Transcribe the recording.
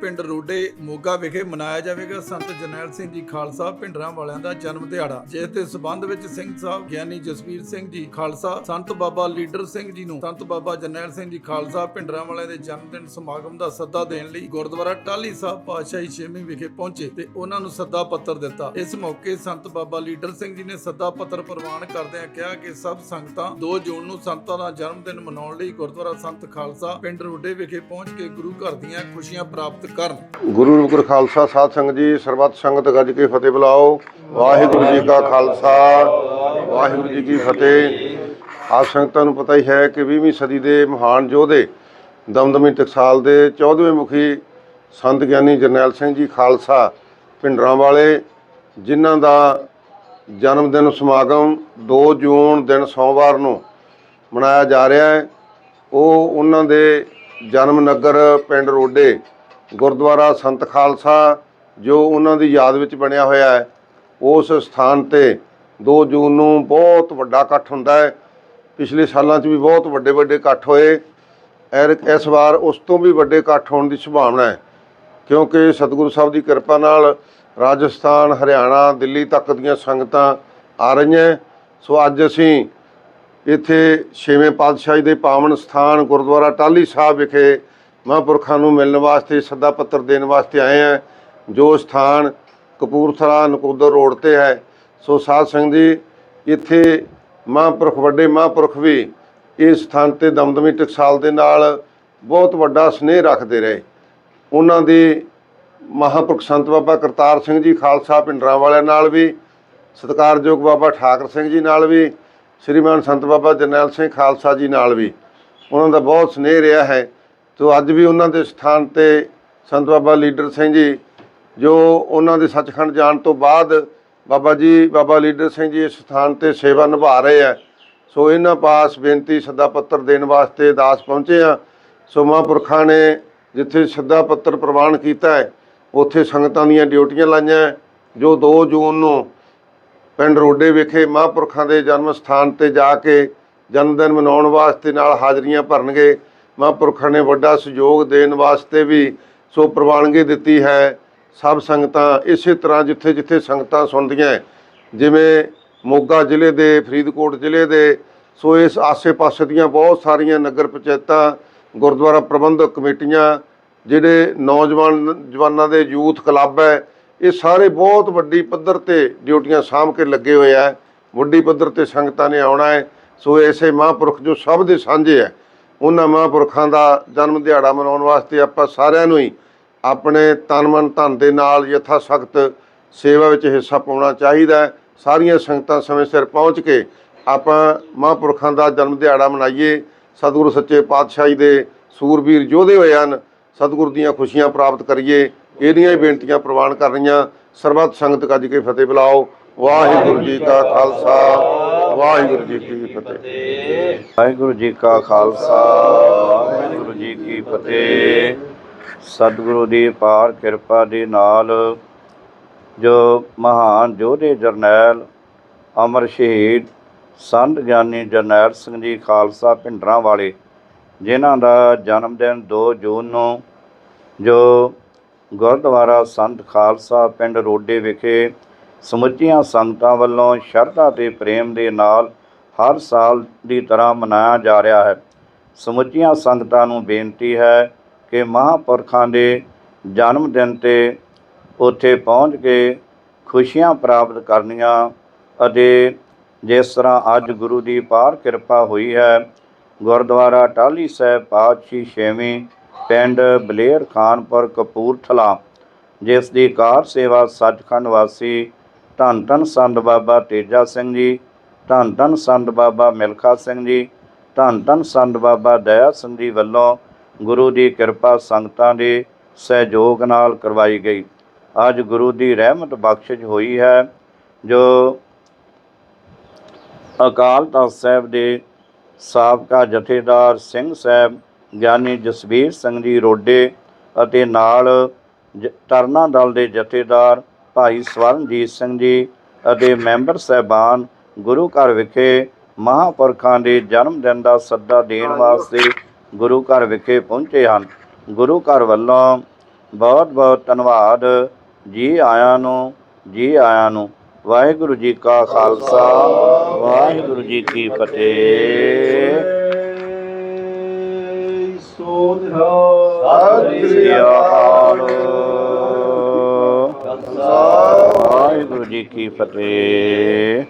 ਪਿੰਡ ਰੋਡੇ ਮੋਗਾ ਵਿਖੇ ਮਨਾਇਆ ਜਾਵੇਗਾ। ਸੰਤ ਜਰਨੈਲ ਸਿੰਘ ਜੀ ਖਾਲਸਾ ਪਿੰਡਰਾਂ ਵਾਲਿਆਂ ਦਾ ਜਨਮ ਦਿਹਾੜਾ। ਜਿਸ ਦੇ ਸਬੰਧ ਵਿੱਚ ਸਿੰਘ ਸਾਹਿਬ ਗਿਆਨੀ ਜਸਵੀਰ ਸਿੰਘ ਜੀ ਖਾਲਸਾ, ਸੰਤ ਬਾਬਾ ਲੀਡਰ ਸਿੰਘ ਜੀ ਨੂੰ ਸੰਤ ਬਾਬਾ ਜਰਨੈਲ ਸਿੰਘ ਜੀ ਖਾਲਸਾ ਪਿੰਡਰਾਂ ਵਾਲਿਆਂ ਦੇ ਜਨਮ ਦਿਨ ਸਮਾਗਮ ਦਾ ਸੱਦਾ ਦੇਣ ਲਈ ਗੁਰਦੁਆਰਾ ਟਾਹਲੀ ਸਾਹਿਬ ਪਾਤਸ਼ਾਹੀ ਛੇਵੀਂ ਵਿਖੇ ਪਹੁੰਚੇ ਤੇ ਉਹਨਾਂ ਨੂੰ ਸੱਦਾ ਪੱਤਰ ਦਿੱਤਾ। ਇਸ ਮੌਕੇ ਸੰਤ ਬਾਬਾ ਲੀਡਰ ਸਿੰਘ ਜੀ ਨੇ ਸੱਦਾ ਪੱਤਰ ਪ੍ਰਵਾਨ ਕਰਦਿਆਂ ਕਿਹਾ ਕਿ ਸਭ ਸੰਗਤਾਂ 2 ਜੂਨ ਨੂੰ ਸੰਤਾਂ ਦਾ ਜਨਮ ਦਿਨ ਮਨਾਉਣ ਲਈ ਗੁਰਦੁਆਰਾ ਸੰਤ ਖਾਲਸਾ ਪਿੰਡ ਰੋਡੇ ਵਿਖੇ ਪਹੁੰਚ ਕੇ ਗੁਰੂ ਘਰ ਦੀਆਂ ਖੁਸ਼ੀਆਂ ਪ੍ਰਾਪਤ ਕਰਨ। ਗੁਰੂ ਰੂਪ ਗੁਰ ਖਾਲਸਾ ਸਾਧ ਸੰਗਤ ਜੀ, ਸਰਬੱਤ ਸੰਗਤ ਗੱਜ ਕੇ ਫਤਿਹ ਬੁਲਾਓ। ਵਾਹਿਗੁਰੂ ਜੀ ਕਾ ਖਾਲਸਾ, ਵਾਹਿਗੁਰੂ ਜੀ ਕੀ ਫਤਿਹ। ਆਪ ਸੰਗਤਾਂ ਨੂੰ ਪਤਾ ਹੀ ਹੈ ਕਿ 20ਵੀਂ ਸਦੀ ਦੇ ਮਹਾਨ ਯੋਧੇ ਦਮਦਮੀ ਟਕਸਾਲ ਦੇ 14ਵੇਂ ਮੁਖੀ ਸੰਤ ਗਿਆਨੀ ਜਰਨੈਲ ਸਿੰਘ ਜੀ ਖਾਲਸਾ ਪਿੰਡਰਾਂ ਵਾਲੇ ਜਿਨ੍ਹਾਂ ਦਾ ਜਨਮ ਦਿਨ ਸਮਾਗਮ 2 ਜੂਨ ਦਿਨ ਸੋਮਵਾਰ ਨੂੰ ਮਨਾਇਆ ਜਾ ਰਿਹਾ ਹੈ। ਉਹ ਉਹਨਾਂ ਦੇ ਜਨਮ ਨਗਰ ਪਿੰਡ ਰੋਡੇ ਗੁਰਦੁਆਰਾ ਸੰਤ ਖਾਲਸਾ, ਜੋ ਉਹਨਾਂ ਦੀ ਯਾਦ ਵਿੱਚ ਬਣਿਆ ਹੋਇਆ ਹੈ, ਉਸ ਸਥਾਨ ਤੇ 2 ਜੂਨ ਨੂੰ ਬਹੁਤ ਵੱਡਾ ਇਕੱਠ ਹੁੰਦਾ ਹੈ। ਪਿਛਲੇ ਸਾਲਾਂ 'ਚ ਵੀ ਬਹੁਤ ਵੱਡੇ ਵੱਡੇ ਇਕੱਠ ਹੋਏ। ਐਰ, ਇਸ ਵਾਰ ਉਸ ਤੋਂ ਵੀ ਵੱਡੇ ਇਕੱਠ ਹੋਣ ਦੀ ਸੰਭਾਵਨਾ ਹੈ, ਕਿਉਂਕਿ ਸਤਿਗੁਰੂ ਸਾਹਿਬ ਦੀ ਕਿਰਪਾ ਨਾਲ ਰਾਜਸਥਾਨ, ਹਰਿਆਣਾ, ਦਿੱਲੀ ਤੱਕ ਦੀਆਂ ਸੰਗਤਾਂ ਆ ਰਹੀਆਂ ਸੋ ਅੱਜ ਅਸੀਂ ਇੱਥੇ ਛੇਵੇਂ ਪਾਤਸ਼ਾਹੀ ਦੇ ਪਾਵਨ ਸਥਾਨ ਗੁਰਦੁਆਰਾ ਟਾਹਲੀ ਸਾਹਿਬ ਵਿਖੇ ਮਹਾਂਪੁਰਖਾਂ ਨੂੰ ਮਿਲਣ ਵਾਸਤੇ, ਸੱਦਾ ਪੱਤਰ ਦੇਣ ਵਾਸਤੇ ਆਏ ਹਾਂ ਜੋ ਸਥਾਨ ਕਪੂਰਥਲਾ ਨਕੋਦਰ ਰੋਡ ਤੇ ਹੈ, ਸੋ ਸਾਧ ਸੰਗਤ ਜੀ, ਇੱਥੇ ਮਹਾਂਪੁਰਖ, ਵੱਡੇ ਮਹਾਂਪੁਰਖ ਵੀ ਇਸ ਸਥਾਨ ਤੇ ਦਮਦਮੀ ਟਕਸਾਲ ਦੇ ਨਾਲ ਬਹੁਤ ਵੱਡਾ ਸਨੇਹ ਰੱਖਦੇ ਰਹੇ। ਉਹਨਾਂ ਦੇ ਮਹਾਂਪੁਰਖ ਸੰਤ ਬਾਬਾ ਕਰਤਾਰ ਸਿੰਘ ਜੀ, ਖਾਲਸਾ ਪਿੰਡਰਾਂ ਵਾਲਿਆਂ ਨਾਲ ਵੀ, ਸਤਿਕਾਰਯੋਗ ਬਾਬਾ ਠਾਕਰ ਸਿੰਘ ਜੀ ਨਾਲ ਵੀ, ਸ਼੍ਰੀਮਾਨ ਸੰਤ ਬਾਬਾ ਜਰਨੈਲ ਸਿੰਘ ਖਾਲਸਾ ਜੀ ਨਾਲ ਵੀ। ਉਹਨਾਂ ਦਾ ਬਹੁਤ ਸਨੇਹ ਰਿਹਾ ਹੈ। ਤੋ ਅੱਜ ਵੀ ਉਹਨਾਂ ਦੇ ਸਥਾਨ ਤੇ ਸੰਤ ਬਾਬਾ ਲੀਡਰ ਸਿੰਘ ਜੀ, ਜੋ ਉਹਨਾਂ ਦੇ ਸੱਚਖੰਡ ਜਾਣ ਤੋਂ ਬਾਅਦ ਬਾਬਾ ਜੀ, ਬਾਬਾ ਲੀਡਰ ਸਿੰਘ ਜੀ ਇਸ ਸਥਾਨ ਤੇ ਸੇਵਾ ਨਿਭਾ ਰਹੇ ਆ। ਸੋ ਇਹਨਾਂ ਪਾਸ ਬੇਨਤੀ ਸੱਦਾ ਪੱਤਰ ਦੇਣ ਵਾਸਤੇ ਦਾਸ ਪਹੁੰਚੇ ਆ। ਸੋ ਮਹਾਂਪੁਰਖਾਂ ਨੇ ਜਿੱਥੇ ਸੱਦਾ ਪੱਤਰ ਪ੍ਰਵਾਨ ਕੀਤਾ ਹੈ, ਉੱਥੇ ਸੰਗਤਾਂ ਦੀਆਂ ਡਿਊਟੀਆਂ ਲਾਈਆਂ ਜੋ 2 ਜੂਨ ਨੂੰ ਪਿੰਡ ਰੋਡੇ ਵਿਖੇ ਮਹਾਂਪੁਰਖਾਂ ਦੇ ਜਨਮ ਸਥਾਨ ਤੇ ਜਾ ਕੇ ਜਨਮ ਦਿਨ ਮਨਾਉਣ ਵਾਸਤੇ ਨਾਲ ਹਾਜ਼ਰੀਆਂ ਭਰਨਗੇ। ਮਹਾਂਪੁਰਖਾਂ ਨੇ ਵੱਡਾ ਸਹਿਯੋਗ ਦੇਣ ਵਾਸਤੇ ਵੀ ਸੋ ਪ੍ਰਵਾਨਗੀ ਦਿੱਤੀ ਹੈ। ਸਭ ਸੰਗਤਾਂ ਇਸੇ ਤਰ੍ਹਾਂ ਜਿੱਥੇ ਜਿੱਥੇ ਸੰਗਤਾਂ ਸੁਣਦੀਆਂ ਜਿਵੇਂ ਮੋਗਾ ਜ਼ਿਲ੍ਹੇ ਦੇ, ਫਰੀਦਕੋਟ ਜ਼ਿਲ੍ਹੇ ਦੇ, ਸੋ ਇਸ ਆਸੇ-ਪਾਸੇ ਦੀਆਂ ਬਹੁਤ ਸਾਰੀਆਂ ਨਗਰ ਪੰਚਾਇਤਾਂ, ਗੁਰਦੁਆਰਾ ਪ੍ਰਬੰਧਕ ਕਮੇਟੀਆਂ, ਜਿਹੜੇ ਨੌਜਵਾਨ, ਜਵਾਨਾਂ ਦੇ ਯੂਥ ਕਲੱਬ ਹੈ, ਇਹ ਸਾਰੇ ਬਹੁਤ ਵੱਡੀ ਪੱਧਰ ਤੇ ਡਿਊਟੀਆਂ ਸਾਂਭ ਕੇ ਲੱਗੇ ਹੋਏ ਆ ਵੱਡੀ ਪੱਧਰ ਤੇ ਸੰਗਤਾਂ ਨੇ ਆਉਣਾ ਹੈ। ਸੋ ਐਸੇ ਮਹਾਂਪੁਰਖ ਜੋ ਸਭ ਦੇ ਸਾਂਝੇ ਹੈ। ਉਹਨਾਂ ਮਹਾਂਪੁਰਖਾਂ ਦਾ ਜਨਮ ਦਿਹਾੜਾ ਮਨਾਉਣ ਵਾਸਤੇ ਆਪਾਂ ਸਾਰਿਆਂ ਨੂੰ ਹੀ ਆਪਣੇ ਤਨ ਮਨ ਧਨ ਦੇ ਨਾਲ ਯਥਾ ਸਖਤ ਸੇਵਾ ਵਿੱਚ ਹਿੱਸਾ ਪਾਉਣਾ ਚਾਹੀਦਾ ਸਾਰੀਆਂ ਸੰਗਤਾਂ ਸਮੇਂ ਸਿਰ ਪਹੁੰਚ ਕੇ ਆਪਾਂ ਮਹਾਂਪੁਰਖਾਂ ਦਾ ਜਨਮ ਦਿਹਾੜਾ ਮਨਾਈਏ। ਸਤਿਗੁਰੂ ਸੱਚੇ ਪਾਤਸ਼ਾਹ ਜੀ ਦੇ ਸੂਰਬੀਰ ਯੋਧੇ ਹੋਏ ਹਨ, ਸਤਿਗੁਰ ਦੀਆਂ ਖੁਸ਼ੀਆਂ ਪ੍ਰਾਪਤ ਕਰੀਏ। ਇਹਦੀਆਂ ਹੀ ਬੇਨਤੀਆਂ ਪ੍ਰਵਾਨ ਕਰ ਰਹੀਆਂ। ਸਰਬੱਤ ਸੰਗਤ ਕੱਜ ਕੇ ਫਤਿਹ ਬੁਲਾਓ। ਵਾਹਿਗੁਰੂ ਜੀ ਕਾ ਖਾਲਸਾ। ਵਾਹਿਗੁਰੂ ਜੀ ਕੀ ਫਤਿਹ। ਵਾਹਿਗੁਰੂ ਜੀ ਕਾ ਖਾਲਸਾ, ਵਾਹਿਗੁਰੂ ਜੀ ਕੀ ਫਤਿਹ। ਸਤਿਗੁਰੂ ਦੀ ਪਾਰ ਕਿਰਪਾ ਦੇ ਨਾਲ ਜੋ ਮਹਾਨ ਯੋਧੇ ਜਰਨੈਲ, ਅਮਰ ਸ਼ਹੀਦ, ਸੰਤ ਗਿਆਨੀ ਜਰਨੈਲ ਸਿੰਘ ਜੀ ਖਾਲਸਾ ਭਿੰਡਰਾਂ ਵਾਲੇ, ਜਿਨ੍ਹਾਂ ਦਾ ਜਨਮ ਦਿਨ 2 ਜੂਨ ਨੂੰ ਜੋ ਗੁਰਦੁਆਰਾ ਸੰਤ ਖਾਲਸਾ ਪਿੰਡ ਰੋਡੇ ਵਿਖੇ ਸਮੁੱਚੀਆਂ ਸੰਗਤਾਂ ਵੱਲੋਂ ਸ਼ਰਧਾ ਤੇ ਪ੍ਰੇਮ ਦੇ ਨਾਲ ਹਰ ਸਾਲ ਦੀ ਤਰ੍ਹਾਂ ਮਨਾਇਆ ਜਾ ਰਿਹਾ ਹੈ। ਸਮੁੱਚੀਆਂ ਸੰਗਤਾਂ ਨੂੰ ਬੇਨਤੀ ਹੈ ਕਿ ਮਹਾਂਪੁਰਖਾਂ ਦੇ ਜਨਮ ਦਿਨ ਤੇ ਉੱਥੇ ਪਹੁੰਚ ਕੇ ਖੁਸ਼ੀਆਂ ਪ੍ਰਾਪਤ ਕਰਨੀਆਂ ਅਤੇ ਜਿਸ ਤਰ੍ਹਾਂ ਅੱਜ ਗੁਰੂ ਦੀ ਪਾਰ ਕਿਰਪਾ ਹੋਈ ਹੈ, ਗੁਰਦੁਆਰਾ ਟਾਹਲੀ ਸਾਹਿਬ ਪਾਤਸ਼ਾਹੀ ਛੇਵੀਂ ਪਿੰਡ ਬਲੇਰ ਖਾਨਪੁਰ ਕਪੂਰਥਲਾ, ਜਿਸ ਦੀ ਕਾਰ ਸੇਵਾ ਸੱਚਖੰਡ ਵਾਸੀ ਧੰਨ ਧੰਨ ਸੰਤ ਬਾਬਾ ਤੇਜਾ ਸਿੰਘ ਜੀ, ਧੰਨ ਧੰਨ ਸੰਤ ਬਾਬਾ ਮਿਲਖਾ ਸਿੰਘ ਜੀ, ਧੰਨ ਧੰਨ ਸੰਤ ਬਾਬਾ ਦਇਆ ਸਿੰਘ ਜੀ ਵੱਲੋਂ ਗੁਰੂ ਦੀ ਕਿਰਪਾ ਸੰਗਤਾਂ ਦੇ ਸਹਿਯੋਗ ਨਾਲ ਕਰਵਾਈ ਗਈ। ਅੱਜ ਗੁਰੂ ਦੀ ਰਹਿਮਤ ਬਖਸ਼ਿਸ਼ ਹੋਈ ਹੈ, ਜੋ ਅਕਾਲ ਤਖਤ ਸਾਹਿਬ ਦੇ ਸਾਬਕਾ ਜਥੇਦਾਰ ਸਿੰਘ ਸਾਹਿਬ ਗਿਆਨੀ ਜਸਵੀਰ ਸਿੰਘ ਜੀ ਰੋਡੇ ਅਤੇ ਨਾਲ ਜ- ਤਰਨਾ ਦਲ ਦੇ ਜਥੇਦਾਰ ਭਾਈ ਸਵਰਨਜੀਤ ਸਿੰਘ ਜੀ ਅਤੇ ਮੈਂਬਰ ਸਹਿਬਾਨ ਗੁਰੂ ਘਰ ਵਿਖੇ ਮਹਾਪੁਰਖਾਂ ਦੇ ਜਨਮ ਦਿਨ ਦਾ ਸੱਦਾ ਦੇਣ ਵਾਸਤੇ ਗੁਰੂ ਘਰ ਵਿਖੇ ਪਹੁੰਚੇ ਹਨ। ਗੁਰੂ ਘਰ ਵੱਲੋਂ ਬਹੁਤ ਬਹੁਤ ਧੰਨਵਾਦ। ਜੀ ਆਇਆਂ ਨੂੰ ਜੀ ਆਇਆਂ ਨੂੰ। ਵਾਹਿਗੁਰੂ ਜੀ ਕਾ ਖਾਲਸਾ ਵਾਹਿਗੁਰੂ ਜੀ ਕੀ ਫਤਿਹ। ਸੋਧਿਆ ਸਤਿ ਸ੍ਰੀ ਅਕਾਲ। ਵਾਹਿਗੁਰੂ ਜੀ ਕੀ ਫਤਿਹ।